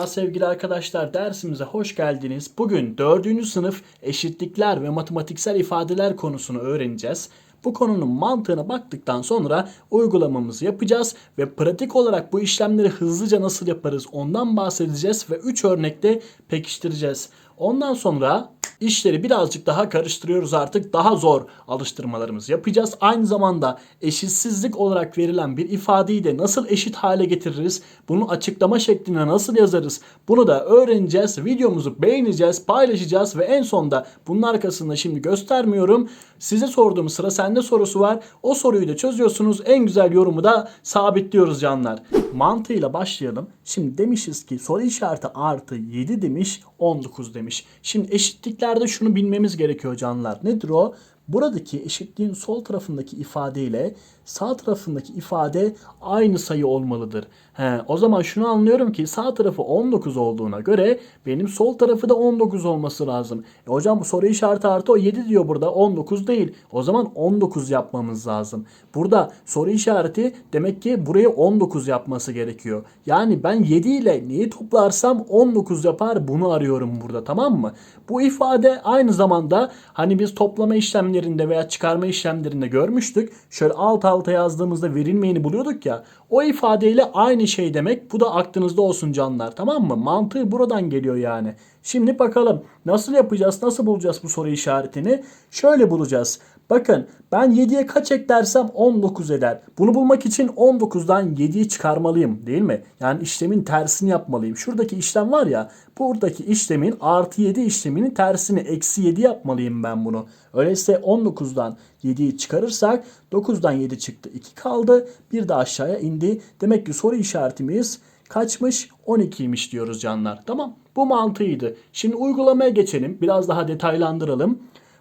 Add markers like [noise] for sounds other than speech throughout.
Merhaba sevgili arkadaşlar dersimize hoş geldiniz. Bugün 4. sınıf eşitlikler ve matematiksel ifadeler konusunu öğreneceğiz. Bu konunun mantığına baktıktan sonra uygulamamızı yapacağız ve pratik olarak bu işlemleri hızlıca nasıl yaparız ondan bahsedeceğiz ve 3 örnekte pekiştireceğiz. Ondan sonra işleri birazcık daha karıştırıyoruz artık. Daha zor alıştırmalarımızı yapacağız. Aynı zamanda eşitsizlik olarak verilen bir ifadeyi de nasıl eşit hale getiririz? Bunu açıklama şeklinde nasıl yazarız? Bunu da öğreneceğiz. Videomuzu beğeneceğiz, paylaşacağız ve en sonda bunun arkasında şimdi göstermiyorum. Size sorduğum sıra sende sorusu var. O soruyu da çözüyorsunuz. En güzel yorumu da sabitliyoruz canlar. Mantığıyla başlayalım. Şimdi demişiz ki soru işareti artı 7 demiş 19 demiş. Şimdi eşitliklerde şunu bilmemiz gerekiyor canlar. Nedir o? Buradaki eşitliğin sol tarafındaki ifade ile sağ tarafındaki ifade aynı sayı olmalıdır. He, o zaman şunu anlıyorum ki sağ tarafı 19 olduğuna göre benim sol tarafı da 19 olması lazım. E hocam soru işareti artı o 7 diyor burada 19 değil. O zaman 19 yapmamız lazım. Burada soru işareti demek ki buraya 19 yapması gerekiyor. Yani ben 7 ile neyi toplarsam 19 yapar bunu arıyorum burada tamam mı? Bu ifade aynı zamanda hani biz toplama işlemlerinde veya çıkarma işlemlerinde görmüştük. Şöyle alt alta yazdığımızda verilmeyeni buluyorduk ya. O ifadeyle aynı şey demek. Bu da aklınızda olsun canlar tamam mı? Mantığı buradan geliyor yani. Şimdi bakalım nasıl yapacağız? Nasıl bulacağız bu soru işaretini? Şöyle bulacağız. Bakın ben 7'ye kaç eklersem 19 eder. Bunu bulmak için 19'dan 7'yi çıkarmalıyım değil mi? Yani işlemin tersini yapmalıyım. Şuradaki işlem var ya buradaki işlemin artı 7 işleminin tersini eksi 7 yapmalıyım ben bunu. Öyleyse 19'dan 7'yi çıkarırsak 9'dan 7 çıktı 2 kaldı. Bir de aşağıya indi. Demek ki soru işaretimiz kaçmış? 12'ymiş diyoruz canlar. Tamam bu mantığıydı. Şimdi uygulamaya geçelim. Biraz daha detaylandıralım.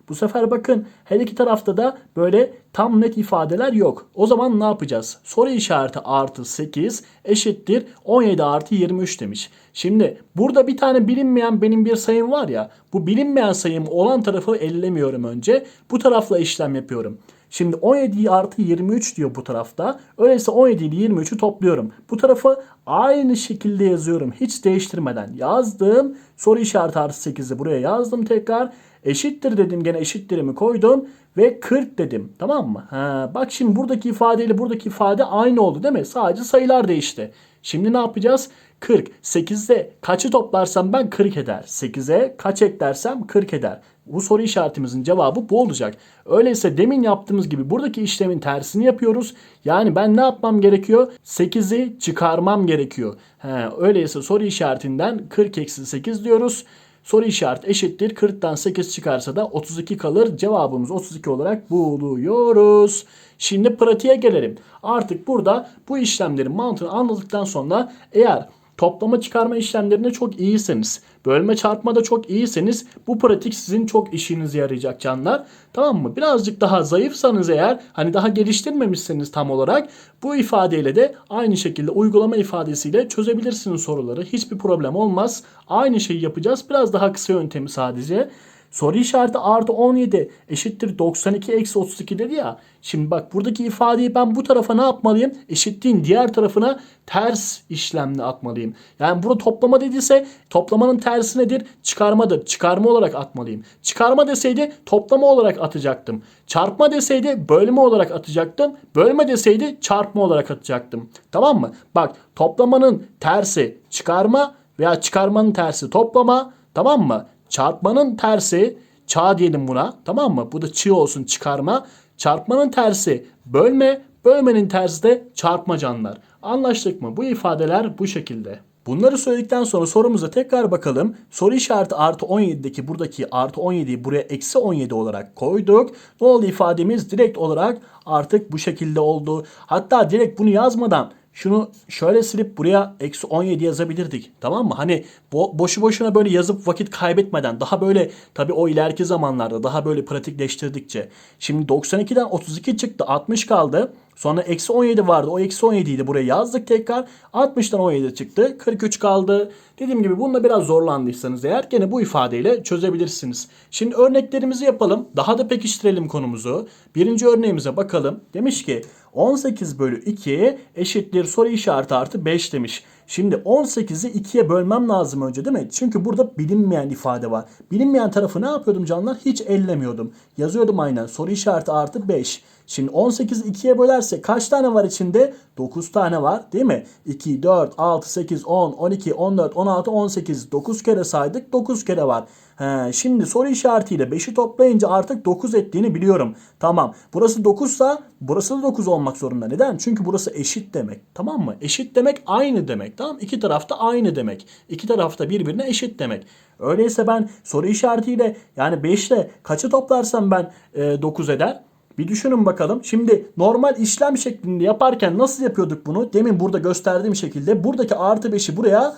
Bu sefer bakın her iki tarafta da böyle tam net ifadeler yok. O zaman ne yapacağız? Soru işareti artı 8 eşittir 17 artı 23 demiş. Şimdi burada bir tane bilinmeyen benim bir sayım var ya. Bu bilinmeyen sayım olan tarafı ellemiyorum önce. Bu tarafla işlem yapıyorum. Şimdi 17 artı 23 diyor bu tarafta. Öyleyse 17 ile 23'ü topluyorum. Bu tarafı aynı şekilde yazıyorum. Hiç değiştirmeden yazdım. Soru işareti artı 8'i buraya yazdım tekrar. Eşittir dedim gene eşittirimi koydum ve 40 dedim. Tamam mı? Ha, bak şimdi buradaki ifadeyle buradaki ifade aynı oldu değil mi? Sadece sayılar değişti. Şimdi ne yapacağız? 40. 8'de kaçı toplarsam ben 40 eder. 8'e kaç eklersem 40 eder. Bu soru işaretimizin cevabı bu olacak. Öyleyse demin yaptığımız gibi buradaki işlemin tersini yapıyoruz. Yani ben ne yapmam gerekiyor? 8'i çıkarmam gerekiyor. He, öyleyse soru işaretinden 40 eksi 8 diyoruz. Soru işareti eşittir. 40'tan 8 çıkarsa da 32 kalır. Cevabımız 32 olarak buluyoruz. Şimdi pratiğe gelelim. Artık burada bu işlemlerin mantığını anladıktan sonra eğer toplama çıkarma işlemlerinde çok iyiseniz, bölme çarpmada çok iyiseniz bu pratik sizin çok işinize yarayacak canlar. Tamam mı? Birazcık daha zayıfsanız eğer, hani daha geliştirmemişseniz tam olarak bu ifadeyle de aynı şekilde uygulama ifadesiyle çözebilirsiniz soruları. Hiçbir problem olmaz. Aynı şeyi yapacağız. Biraz daha kısa yöntemi sadece. Soru işareti artı 17 eşittir 92 eksi 32 dedi ya. Şimdi bak buradaki ifadeyi ben bu tarafa ne yapmalıyım? Eşitliğin diğer tarafına ters işlemle atmalıyım. Yani burada toplama dediyse toplamanın tersi nedir? Çıkarmadır. Çıkarma olarak atmalıyım. Çıkarma deseydi toplama olarak atacaktım. Çarpma deseydi bölme olarak atacaktım. Bölme deseydi çarpma olarak atacaktım. Tamam mı? Bak toplamanın tersi çıkarma veya çıkarmanın tersi toplama. Tamam mı? Çarpmanın tersi çağ diyelim buna tamam mı? Bu da çığ olsun çıkarma. Çarpmanın tersi bölme. Bölmenin tersi de çarpma canlar. Anlaştık mı? Bu ifadeler bu şekilde. Bunları söyledikten sonra sorumuza tekrar bakalım. Soru işareti artı 17'deki buradaki artı 17'yi buraya eksi 17 olarak koyduk. Ne oldu ifademiz? Direkt olarak artık bu şekilde oldu. Hatta direkt bunu yazmadan şunu şöyle silip buraya eksi 17 yazabilirdik. Tamam mı? Hani bo- boşu boşuna böyle yazıp vakit kaybetmeden daha böyle tabii o ileriki zamanlarda daha böyle pratikleştirdikçe. Şimdi 92'den 32 çıktı 60 kaldı. Sonra eksi 17 vardı. O eksi 17'yi de buraya yazdık tekrar. 60'tan 17 çıktı. 43 kaldı. Dediğim gibi bunda biraz zorlandıysanız eğer gene bu ifadeyle çözebilirsiniz. Şimdi örneklerimizi yapalım. Daha da pekiştirelim konumuzu. Birinci örneğimize bakalım. Demiş ki 18 bölü 2 eşittir soru işareti artı 5 demiş. Şimdi 18'i 2'ye bölmem lazım önce değil mi? Çünkü burada bilinmeyen ifade var. Bilinmeyen tarafı ne yapıyordum canlar? Hiç ellemiyordum. Yazıyordum aynen. Soru işareti artı 5. Şimdi 18'i 2'ye bölerse kaç tane var içinde? 9 tane var değil mi? 2, 4, 6, 8, 10, 12, 14, 16, 18. 9 kere saydık 9 kere var. He, şimdi soru işaretiyle 5'i toplayınca artık 9 ettiğini biliyorum. Tamam. Burası 9 sa burası da 9 olmak zorunda. Neden? Çünkü burası eşit demek. Tamam mı? Eşit demek aynı demek. Tamam İki tarafta aynı demek. İki tarafta birbirine eşit demek. Öyleyse ben soru işaretiyle yani 5 ile kaçı toplarsam ben e, 9 eder? Bir düşünün bakalım. Şimdi normal işlem şeklinde yaparken nasıl yapıyorduk bunu? Demin burada gösterdiğim şekilde buradaki artı 5'i buraya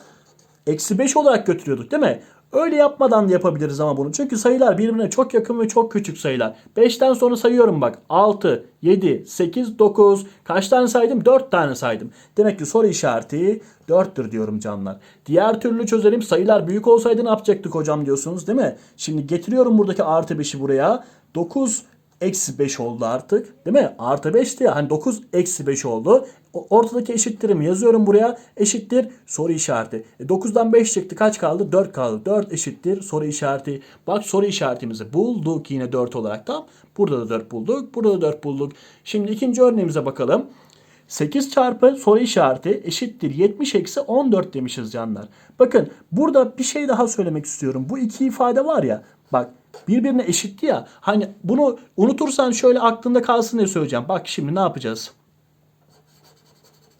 eksi 5 olarak götürüyorduk değil mi? Öyle yapmadan da yapabiliriz ama bunu. Çünkü sayılar birbirine çok yakın ve çok küçük sayılar. 5'ten sonra sayıyorum bak. 6, 7, 8, 9. Kaç tane saydım? 4 tane saydım. Demek ki soru işareti 4'tür diyorum canlar. Diğer türlü çözelim. Sayılar büyük olsaydı ne yapacaktık hocam diyorsunuz değil mi? Şimdi getiriyorum buradaki artı 5'i buraya. 9 eksi 5 oldu artık. Değil mi? Artı 5'ti ya. Hani 9 eksi 5 oldu. Ortadaki eşittirimi yazıyorum buraya. Eşittir soru işareti. E 9'dan 5 çıktı. Kaç kaldı? 4 kaldı. 4 eşittir soru işareti. Bak soru işaretimizi bulduk yine 4 olarak. Tamam. Burada da 4 bulduk. Burada da 4 bulduk. Şimdi ikinci örneğimize bakalım. 8 çarpı soru işareti eşittir 70 eksi 14 demişiz canlar. Bakın burada bir şey daha söylemek istiyorum. Bu iki ifade var ya bak birbirine eşitti ya. Hani bunu unutursan şöyle aklında kalsın diye söyleyeceğim. Bak şimdi ne yapacağız?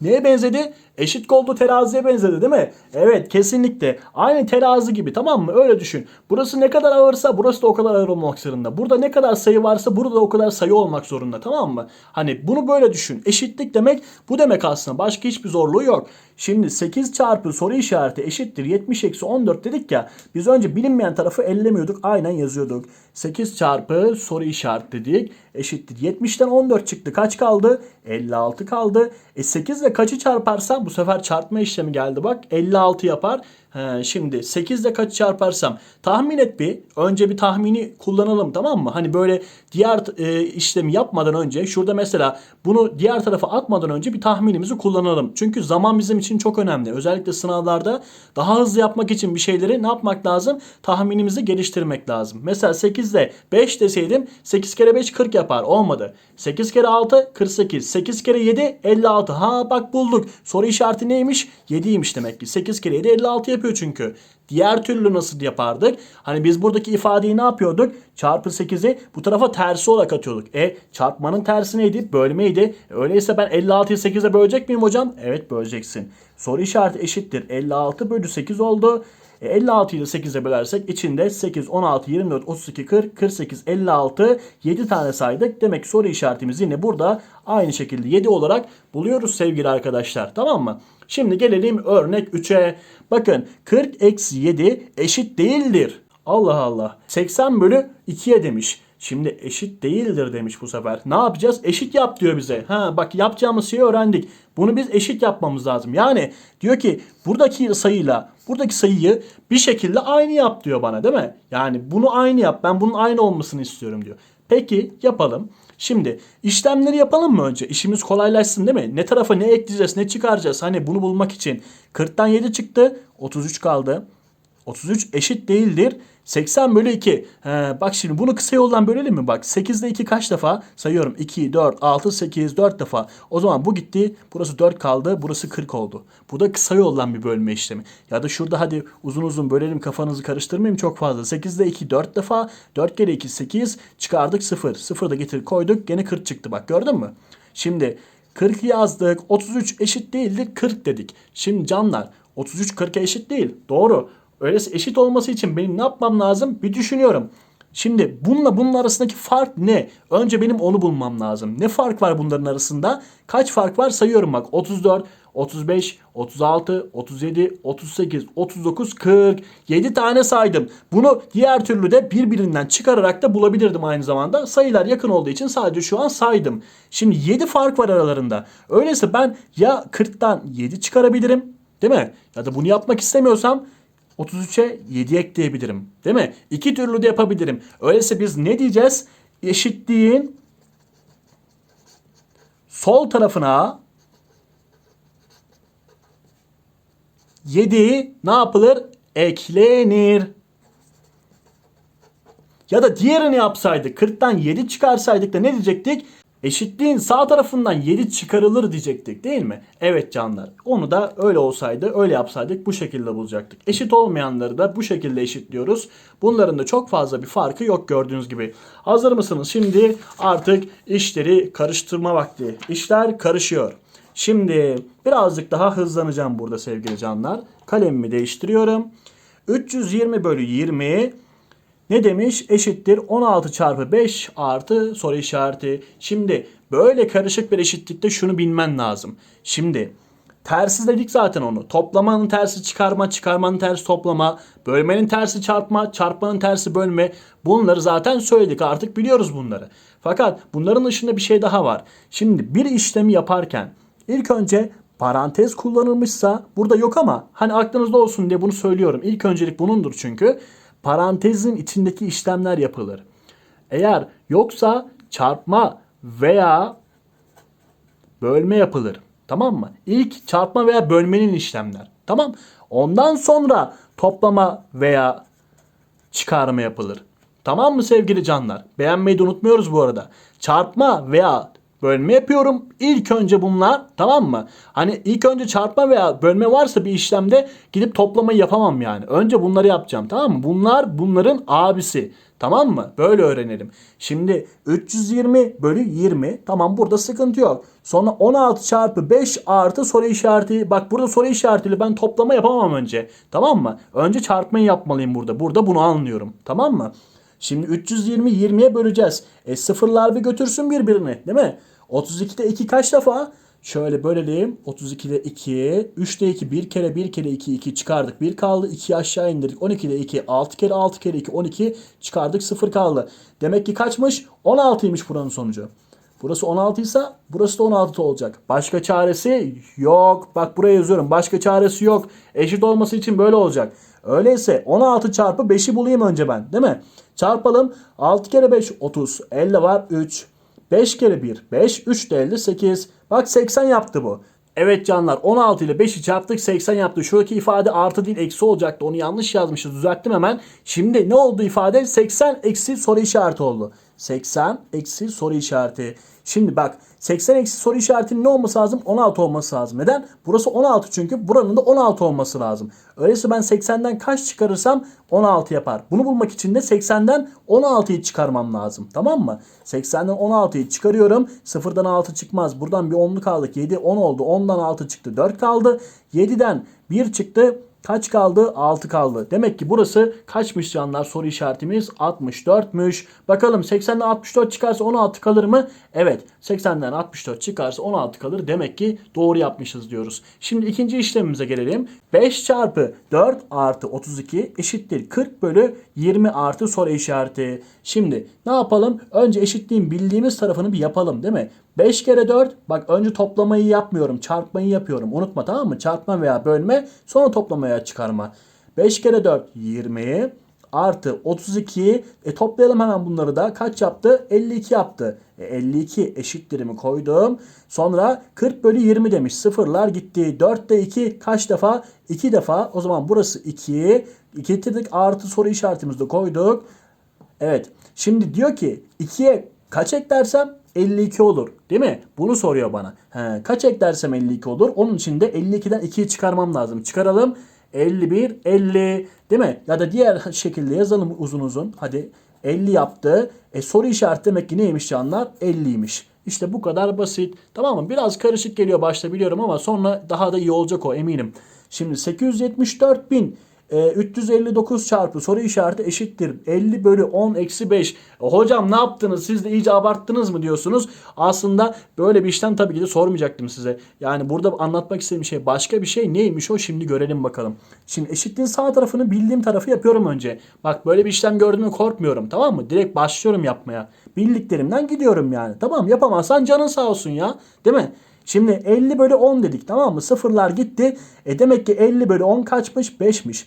Neye benzedi? Eşit kollu teraziye benzedi değil mi? Evet kesinlikle. Aynı terazi gibi tamam mı? Öyle düşün. Burası ne kadar ağırsa burası da o kadar ağır olmak zorunda. Burada ne kadar sayı varsa burada da o kadar sayı olmak zorunda tamam mı? Hani bunu böyle düşün. Eşitlik demek bu demek aslında. Başka hiçbir zorluğu yok. Şimdi 8 çarpı soru işareti eşittir 70 eksi 14 dedik ya. Biz önce bilinmeyen tarafı ellemiyorduk. Aynen yazıyorduk. 8 çarpı soru işareti dedik. Eşittir 70'ten 14 çıktı. Kaç kaldı? 56 kaldı. E 8 ile kaçı çarparsam bu sefer çarpma işlemi geldi bak. 56 yapar. He, şimdi 8 ile kaçı çarparsam tahmin et bir. Önce bir tahmini kullanalım tamam mı? Hani böyle diğer e, işlemi yapmadan önce şurada mesela bunu diğer tarafa atmadan önce bir tahminimizi kullanalım. Çünkü zaman bizim için çok önemli. Özellikle sınavlarda daha hızlı yapmak için bir şeyleri ne yapmak lazım? Tahminimizi geliştirmek lazım. Mesela 8 ile 5 deseydim 8 kere 5 40 yapar. Olmadı. 8 kere 6 48. 8 kere 7 56. Ha bak bulduk. Soru işareti neymiş? 7'ymiş demek ki. 8 kere 7 56 yapıyor çünkü. Diğer türlü nasıl yapardık? Hani biz buradaki ifadeyi ne yapıyorduk? Çarpı 8'i bu tarafa tersi olarak atıyorduk. E çarpmanın tersi neydi? Bölmeydi. E, öyleyse ben 56'yı 8'e bölecek miyim hocam? Evet böleceksin. Soru işareti eşittir. 56 bölü 8 oldu. E, 56 ile 8'e bölersek içinde 8, 16, 24, 32, 40, 48, 56 7 tane saydık. Demek soru işaretimiz yine burada aynı şekilde 7 olarak buluyoruz sevgili arkadaşlar. Tamam mı? Şimdi gelelim örnek 3'e. Bakın 40 eksi 7 eşit değildir. Allah Allah. 80 bölü 2'ye demiş. Şimdi eşit değildir demiş bu sefer. Ne yapacağız? Eşit yap diyor bize. Ha bak yapacağımız şeyi öğrendik. Bunu biz eşit yapmamız lazım. Yani diyor ki buradaki sayıyla buradaki sayıyı bir şekilde aynı yap diyor bana değil mi? Yani bunu aynı yap. Ben bunun aynı olmasını istiyorum diyor. Peki yapalım. Şimdi işlemleri yapalım mı önce? İşimiz kolaylaşsın değil mi? Ne tarafa ne ekleyeceğiz, ne çıkaracağız? Hani bunu bulmak için 40'tan 7 çıktı, 33 kaldı. 33 eşit değildir. 80 bölü 2. He, bak şimdi bunu kısa yoldan bölelim mi? Bak 8 ile 2 kaç defa? Sayıyorum. 2, 4, 6, 8, 4 defa. O zaman bu gitti. Burası 4 kaldı. Burası 40 oldu. Bu da kısa yoldan bir bölme işlemi. Ya da şurada hadi uzun uzun bölelim kafanızı karıştırmayayım çok fazla. 8 ile 2 4 defa. 4 kere 2 8. Çıkardık 0. 0 da getir koyduk. Gene 40 çıktı bak gördün mü? Şimdi 40 yazdık. 33 eşit değildir 40 dedik. Şimdi canlar 33 40'a eşit değil. Doğru. Öyleyse eşit olması için benim ne yapmam lazım? Bir düşünüyorum. Şimdi bununla bunun arasındaki fark ne? Önce benim onu bulmam lazım. Ne fark var bunların arasında? Kaç fark var sayıyorum bak. 34, 35, 36, 37, 38, 39, 40. 7 tane saydım. Bunu diğer türlü de birbirinden çıkararak da bulabilirdim aynı zamanda. Sayılar yakın olduğu için sadece şu an saydım. Şimdi 7 fark var aralarında. Öyleyse ben ya 40'tan 7 çıkarabilirim. Değil mi? Ya da bunu yapmak istemiyorsam 33'e 7 ekleyebilirim. Değil mi? İki türlü de yapabilirim. Öyleyse biz ne diyeceğiz? Eşitliğin sol tarafına 7 ne yapılır? Eklenir. Ya da diğerini yapsaydık 40'tan 7 çıkarsaydık da ne diyecektik? Eşitliğin sağ tarafından 7 çıkarılır diyecektik değil mi? Evet canlar. Onu da öyle olsaydı öyle yapsaydık bu şekilde bulacaktık. Eşit olmayanları da bu şekilde eşitliyoruz. Bunların da çok fazla bir farkı yok gördüğünüz gibi. Hazır mısınız? Şimdi artık işleri karıştırma vakti. İşler karışıyor. Şimdi birazcık daha hızlanacağım burada sevgili canlar. Kalemimi değiştiriyorum. 320 bölü 20 ne demiş? Eşittir 16 çarpı 5 artı soru işareti. Şimdi böyle karışık bir eşitlikte şunu bilmen lazım. Şimdi tersi dedik zaten onu. Toplamanın tersi çıkarma, çıkarmanın tersi toplama, bölmenin tersi çarpma, çarpmanın tersi bölme. Bunları zaten söyledik artık biliyoruz bunları. Fakat bunların dışında bir şey daha var. Şimdi bir işlemi yaparken ilk önce parantez kullanılmışsa burada yok ama hani aklınızda olsun diye bunu söylüyorum. İlk öncelik bunundur çünkü parantezin içindeki işlemler yapılır. Eğer yoksa çarpma veya bölme yapılır. Tamam mı? İlk çarpma veya bölmenin işlemler. Tamam. Ondan sonra toplama veya çıkarma yapılır. Tamam mı sevgili canlar? Beğenmeyi de unutmuyoruz bu arada. Çarpma veya bölme yapıyorum. İlk önce bunlar tamam mı? Hani ilk önce çarpma veya bölme varsa bir işlemde gidip toplamayı yapamam yani. Önce bunları yapacağım tamam mı? Bunlar bunların abisi. Tamam mı? Böyle öğrenelim. Şimdi 320 bölü 20. Tamam burada sıkıntı yok. Sonra 16 çarpı 5 artı soru işareti. Bak burada soru işaretiyle ben toplama yapamam önce. Tamam mı? Önce çarpmayı yapmalıyım burada. Burada bunu anlıyorum. Tamam mı? Şimdi 320 20'ye böleceğiz. E sıfırlar bir götürsün birbirini değil mi? 32'de 2 kaç defa? Şöyle bölelim. 32'de 2, 3'te 2, 1 kere 1 kere 2, 2 çıkardık. 1 kaldı. 2 aşağı indirdik. 12'de 2, 6 kere 6 kere 2, 12 çıkardık. 0 kaldı. Demek ki kaçmış? 16'ymış buranın sonucu. Burası 16 ise burası da 16 olacak. Başka çaresi yok. Bak buraya yazıyorum. Başka çaresi yok. Eşit olması için böyle olacak. Öyleyse 16 çarpı 5'i bulayım önce ben. Değil mi? Çarpalım. 6 kere 5 30. 50 var 3. 5 kere 1 5. 3 de 58. Bak 80 yaptı bu. Evet canlar 16 ile 5'i çarptık 80 yaptı. Şuradaki ifade artı değil eksi olacaktı. Onu yanlış yazmışız düzelttim hemen. Şimdi ne oldu ifade? 80 eksi soru işareti oldu. 80 eksi soru işareti. Şimdi bak 80 eksi soru işaretinin ne olması lazım? 16 olması lazım. Neden? Burası 16 çünkü buranın da 16 olması lazım. Öyleyse ben 80'den kaç çıkarırsam 16 yapar. Bunu bulmak için de 80'den 16'yı çıkarmam lazım. Tamam mı? 80'den 16'yı çıkarıyorum. 0'dan 6 çıkmaz. Buradan bir 10'lu kaldık. 7 10 oldu. 10'dan 6 çıktı. 4 kaldı. 7'den 1 çıktı. Kaç kaldı? 6 kaldı. Demek ki burası kaçmış canlar? Soru işaretimiz 64'müş. Bakalım 80'den 64 çıkarsa 16 kalır mı? Evet. 80'den 64 çıkarsa 16 kalır. Demek ki doğru yapmışız diyoruz. Şimdi ikinci işlemimize gelelim. 5 çarpı 4 artı 32 eşittir 40 bölü 20 artı soru işareti. Şimdi ne yapalım? Önce eşitliğin bildiğimiz tarafını bir yapalım değil mi? 5 kere 4 bak önce toplamayı yapmıyorum çarpmayı yapıyorum. Unutma tamam mı? Çarpma veya bölme sonra toplamaya çıkarma. 5 kere 4 20 artı 32 e toplayalım hemen bunları da. Kaç yaptı? 52 yaptı. E 52 eşittirimi koydum? Sonra 40 bölü 20 demiş. Sıfırlar gitti. 4'te 2 kaç defa? 2 defa. O zaman burası 2 getirdik. Artı soru işaretimizi de koyduk. Evet. Şimdi diyor ki 2'ye kaç eklersem 52 olur. Değil mi? Bunu soruyor bana. He, kaç eklersem 52 olur. Onun için de 52'den 2'yi çıkarmam lazım. Çıkaralım. 51, 50. Değil mi? Ya da diğer [laughs] şekilde yazalım uzun uzun. Hadi 50 yaptı. E soru işareti demek ki neymiş canlar? 50'ymiş. İşte bu kadar basit. Tamam mı? Biraz karışık geliyor başta biliyorum ama sonra daha da iyi olacak o eminim. Şimdi 874 bin e, 359 çarpı soru işareti eşittir. 50 bölü 10 eksi 5. E, hocam ne yaptınız? Siz de iyice abarttınız mı diyorsunuz. Aslında böyle bir işlem tabii ki de sormayacaktım size. Yani burada anlatmak istediğim şey başka bir şey. Neymiş o? Şimdi görelim bakalım. Şimdi eşitliğin sağ tarafını bildiğim tarafı yapıyorum önce. Bak böyle bir işlem gördüğümü korkmuyorum. Tamam mı? Direkt başlıyorum yapmaya. Bildiklerimden gidiyorum yani. Tamam yapamazsan canın sağ olsun ya. Değil mi? Şimdi 50 bölü 10 dedik tamam mı? Sıfırlar gitti. E demek ki 50 bölü 10 kaçmış? 5'miş.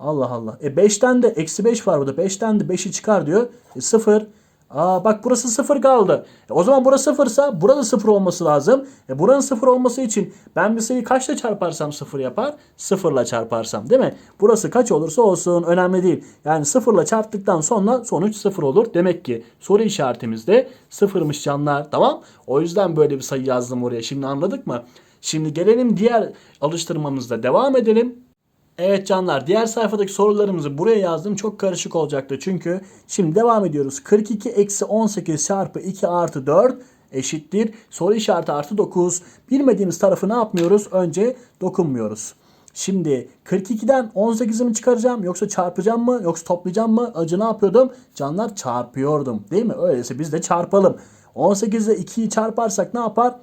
Allah Allah. E 5'ten de eksi 5 var burada. 5'ten de 5'i çıkar diyor. E 0. Aa bak burası sıfır kaldı. E, o zaman burası sıfırsa burada sıfır olması lazım. E, buranın sıfır olması için ben bir sayıyı kaçla çarparsam sıfır yapar? Sıfırla çarparsam değil mi? Burası kaç olursa olsun önemli değil. Yani sıfırla çarptıktan sonra sonuç sıfır olur. Demek ki soru işaretimiz de sıfırmış canlar. Tamam. O yüzden böyle bir sayı yazdım oraya. Şimdi anladık mı? Şimdi gelelim diğer alıştırmamızda devam edelim. Evet canlar diğer sayfadaki sorularımızı buraya yazdım. Çok karışık olacaktı çünkü. Şimdi devam ediyoruz. 42 eksi 18 çarpı 2 artı 4 eşittir. Soru işareti artı 9. Bilmediğimiz tarafı ne yapmıyoruz? Önce dokunmuyoruz. Şimdi 42'den 18'i mi çıkaracağım yoksa çarpacağım mı yoksa toplayacağım mı? Acı ne yapıyordum? Canlar çarpıyordum değil mi? Öyleyse biz de çarpalım. 18 ile 2'yi çarparsak ne yapar?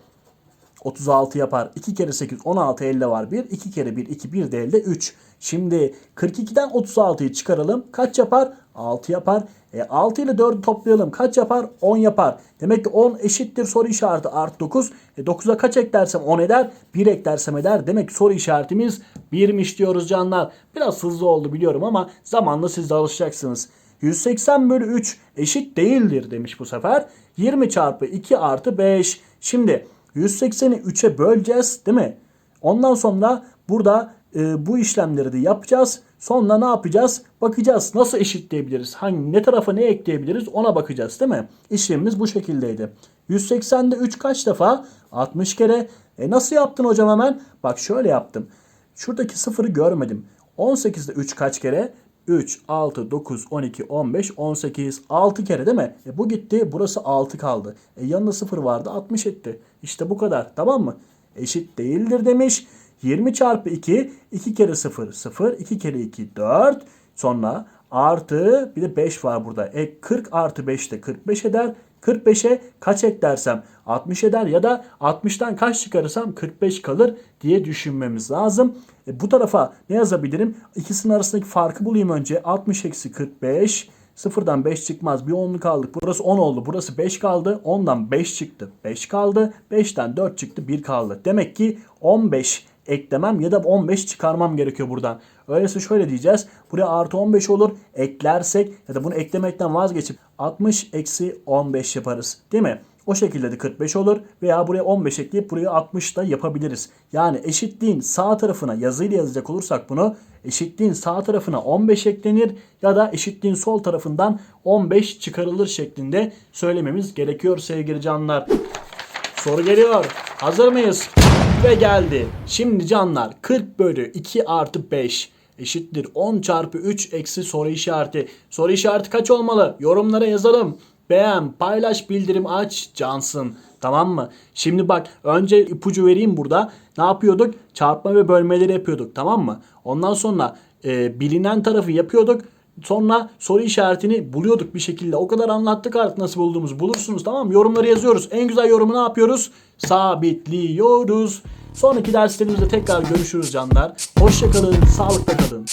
36 yapar. 2 kere 8 16 elde var 1. 2 kere 1 2 1 de elde 3. Şimdi 42'den 36'yı çıkaralım. Kaç yapar? 6 yapar. E 6 ile 4'ü toplayalım. Kaç yapar? 10 yapar. Demek ki 10 eşittir soru işareti artı 9. E 9'a kaç eklersem 10 eder. 1 eklersem eder. Demek ki soru işaretimiz 1'miş diyoruz canlar. Biraz hızlı oldu biliyorum ama zamanla siz de alışacaksınız. 180 bölü 3 eşit değildir demiş bu sefer. 20 çarpı 2 artı 5. Şimdi 180'i 3'e böleceğiz değil mi? Ondan sonra burada e, bu işlemleri de yapacağız. Sonra ne yapacağız? Bakacağız nasıl eşitleyebiliriz? Hangi ne tarafa ne ekleyebiliriz ona bakacağız değil mi? İşlemimiz bu şekildeydi. 180'de 3 kaç defa? 60 kere. E nasıl yaptın hocam hemen? Bak şöyle yaptım. Şuradaki sıfırı görmedim. 18'de 3 kaç kere? 3, 6, 9, 12, 15, 18, 6 kere değil mi? E bu gitti burası 6 kaldı. E yanında 0 vardı 60 etti. İşte bu kadar tamam mı? Eşit değildir demiş. 20 çarpı 2, 2 kere 0, 0, 2 kere 2, 4. Sonra artı bir de 5 var burada. E 40 artı 5 de 45 eder. 45'e kaç eklersem 60 eder ya da 60'tan kaç çıkarırsam 45 kalır diye düşünmemiz lazım. E, bu tarafa ne yazabilirim? İkisinin arasındaki farkı bulayım önce. 60 eksi 45. Sıfırdan 5 çıkmaz. Bir onluk aldık. Burası 10 oldu. Burası 5 kaldı. 10'dan 5 çıktı. 5 kaldı. 5'ten 4 çıktı. 1 kaldı. Demek ki 15 eklemem ya da 15 çıkarmam gerekiyor buradan. Öyleyse şöyle diyeceğiz. Buraya artı 15 olur. Eklersek ya da bunu eklemekten vazgeçip 60 eksi 15 yaparız. Değil mi? O şekilde de 45 olur veya buraya 15 ekleyip buraya 60 da yapabiliriz. Yani eşitliğin sağ tarafına yazıyla yazacak olursak bunu eşitliğin sağ tarafına 15 eklenir ya da eşitliğin sol tarafından 15 çıkarılır şeklinde söylememiz gerekiyor sevgili canlar. Soru geliyor. Hazır mıyız? Ve geldi. Şimdi canlar 40 bölü 2 artı 5 eşittir 10 çarpı 3 eksi soru işareti. Soru işareti kaç olmalı? Yorumlara yazalım. Beğen, paylaş, bildirim aç, cansın. Tamam mı? Şimdi bak önce ipucu vereyim burada. Ne yapıyorduk? Çarpma ve bölmeleri yapıyorduk. Tamam mı? Ondan sonra e, bilinen tarafı yapıyorduk. Sonra soru işaretini buluyorduk bir şekilde. O kadar anlattık artık nasıl bulduğumuzu. Bulursunuz tamam mı? Yorumları yazıyoruz. En güzel yorumu ne yapıyoruz? Sabitliyoruz. Sonraki derslerimizde tekrar görüşürüz canlar. Hoşçakalın, sağlıkla kalın.